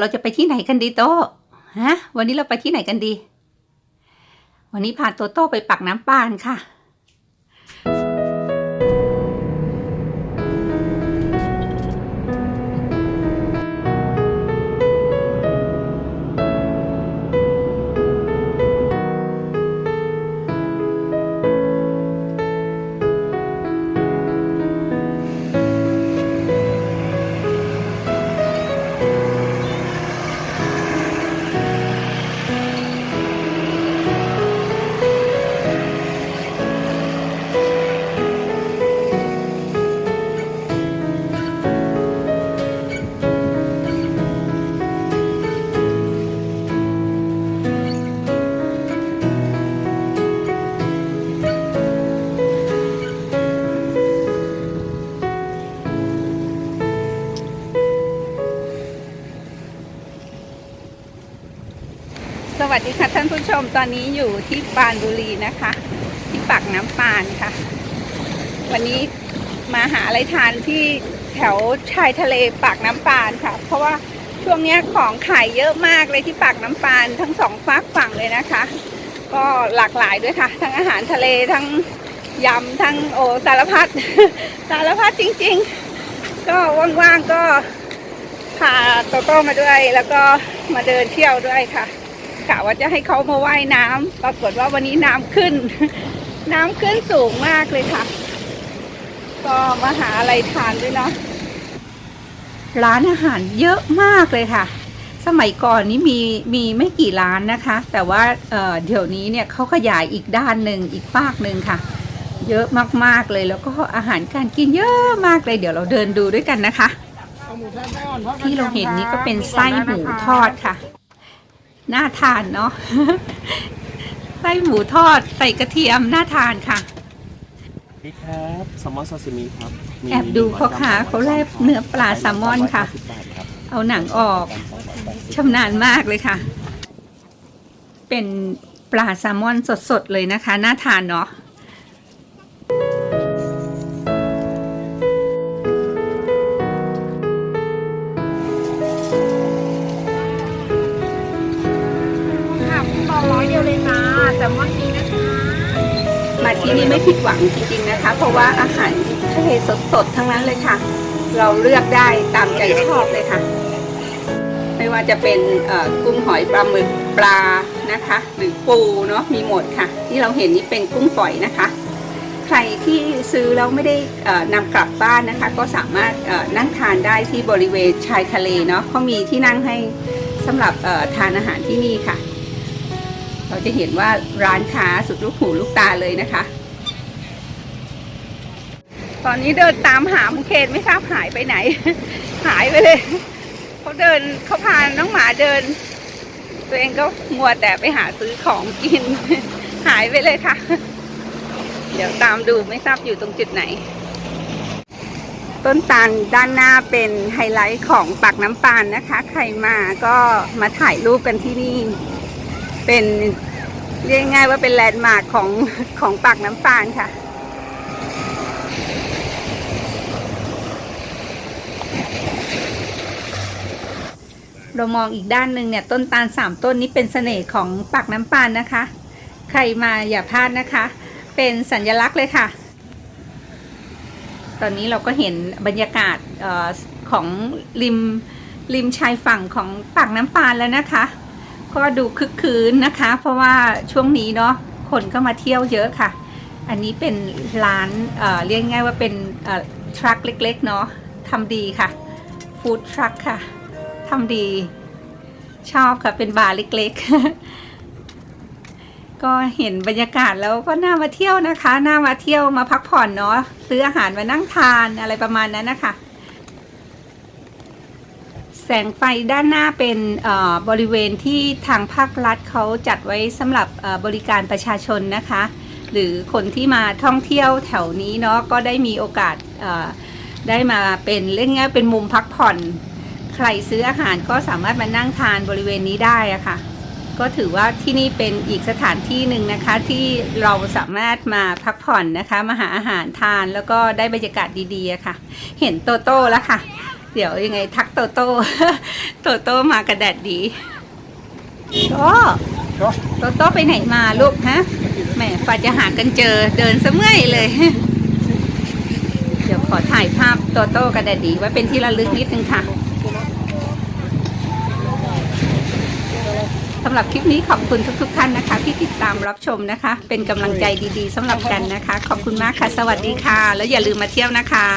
เราจะไปที่ไหนกันดีโต้ฮะ วันนี้เราไปที่ไหนกันดี วันนี้พาโตโต้ไปปักน้ำปานค่ะ วัสดีค่ะท่านผู้ชมตอนนี้อยู่ที่ปานบุรีนะคะ ที่ปักน้ำปานค่ะ วันนี้มาหาอะไรทานที่แถวชายทะเลปากน้ำปานค่ะ เพราะว่าช่วงนี้ของขายเยอะมากเลยที่ปากน้ำปานทั้งสองฝากฝั่งเลยนะคะ ก็หลากหลายด้วยค่ะ ทั้งอาหารทะเลทั้งยำทั้งโอสารพัดสารพัดจริง ๆ ก็ว่างๆก็พาโตโต้มาด้วยแล้วก็มาเดินเที่ยวด้วยค่ะ กะว่าจะให้เขามาว่ายน้ำปรากฏว่าวันนี้น้ำขึ้น น้ำขึ้นสูงมากเลยค่ะ ก็มาหาอะไรทานด้วยเนาะร้านอาหารเยอะมากเลยค่ะ สมัยก่อนนี้มีมีไม่กี่ร้านนะคะ แต่ว่าเเดี๋ยวนี้เนี่ยเขาขยายอีกด้านหนึ่งอีกฝากหนึ่งค่ะ เยอะมากๆเลยแล้วก็อาหารการกินเยอะมากเลยเดี๋ยวเราเดินดูด้วยกันนะคะ ที่เราเห็นนี่ก็เป็นไส้หมูทอดค่ะ น่าทานเนาะไส้หมูทอดใส่กระเทียมน่าทานค่ะนี่ครับแซลมอนซาซิมิครับมีแอบดูพ่อค้าเขาแลบเนื้อปลาแซลมอนค่ะ390บาทครับเอาหนังออก ชำนาญมากเลยค่ะ เป็นปลาแซลมอนสดๆเลยนะคะ น่าทานเนาะค่ะ ลมอนนี้นะคะ มาที่นี่ไม่ผิดหวังจริงๆนะคะ เพราะว่าอาหารทะเลสดๆทั้งนั้นเลยค่ะ เราเลือกได้ตามใจชอบเลยค่ะ ไม่ว่าจะเป็นกุ้งหอยปลาหมึกปลานะคะ หรือปูเนาะมีหมดค่ะ ที่เราเห็นนี่เป็นกุ้งฝอยนะคะ ใครที่ซื้อแล้วไม่ได้นำกลับบ้านนะคะ ก็สามารถนั่งทานได้ที่บริเวณชายทะเลเนาะเขามีที่นั่งให้สำหรับทานอาหารที่นี่ค่ะ เราจะเห็นว่าร้านค้าสุดลูกหูลูกตาเลยนะคะ ตอนนี้เดินตามหามุเคนไม่ทราบหายไปไหน หายไปเลยเขาเดินเขาพาน้องหมาเดิน ตัวเองก็มัวแต่ไปหาซื้อของกิน หายไปเลยค่ะ เดี๋ยวตามดูไม่ทราบอยู่ตรงจุดไหน ต้นตาลด้านหน้าเป็นไฮไลท์ของปากน้ำปานนะคะ ใครมาก็มาถ่ายรูปกันที่นี่ เป็นเรียกง่ายว่าเป็นแลนด์มาร์คของของปากน้ำปานค่ะ เรามองอีกด้านหนึ่งเนี่ยต้นตาลสามต้นนี้เป็นเสน่ห์ของปากน้ำปานนะคะ ใครมาอย่าพลาดนะคะ เป็นสัญลักษณ์เลยค่ะ ตอนนี้เราก็เห็นบรรยากาศออของริมริมชายฝั่งของปากน้ำปานแล้วนะคะ ก็ดูคึกคืนนะคะ เพราะว่าช่วงนี้เนาะคนก็มาเที่ยวเยอะค่ะ อันนี้เป็นร้านเออเรียกง่ายว่าเป็นทรัคเล็กๆเนาะทำดีค่ะฟู้ดทรัคค่ะทำดีชอบค่ะเป็นบาร์เล็กๆ ก็เห็นบรรยากาศแล้วก็น่ามาเที่ยวนะคะ น่ามาเที่ยวมาพักผ่อนเนาะซื้ออาหารมานั่งทานอะไรประมาณนั้นนะคะ แสงไฟด้านหน้าเป็นบริเวณที่ทางภาครัฐเขาจัดไว้สำหรับบริการประชาชนนะคะ หรือคนที่มาท่องเที่ยวแถวนี้เนาะก็ได้มีโอกาสได้มาเป็นเล่นง่ายเป็นมุมพักผ่อน ใครซื้ออาหารก็สามารถมานั่งทานบริเวณนี้ได้อะค่ะ ก็ถือว่าที่นี่เป็นอีกสถานที่หนึ่งนะคะ ที่เราสามารถมาพักผ่อนนะคะ มาหาอาหารทานแล้วก็ได้บรรยากาศดีๆะค่ะ เห็นโตโต้แล้วค่ะ เดี๋ยวยังไงทักโตโต้โตโต้มากระแดดดีโตโตโต้ไปไหนมาลูกฮะแหมฝ่าจะหากันเจอเดินเสมื่อยเลย เดี๋ยวขอถ่ายภาพโตโต้กระแดดดีไว้เป็นที่ระลึกนิดนึงค่ะสำหรับคลิปนี้ขอบคุณทุกๆท่านนะคะ ที่ติดตามรับชมนะคะ เป็นกำลังใจดีๆสำหรับกันนะคะ ขอบคุณมากค่ะ สวัสดีค่ะ แล้วอย่าลืมมาเที่ยวนะคะ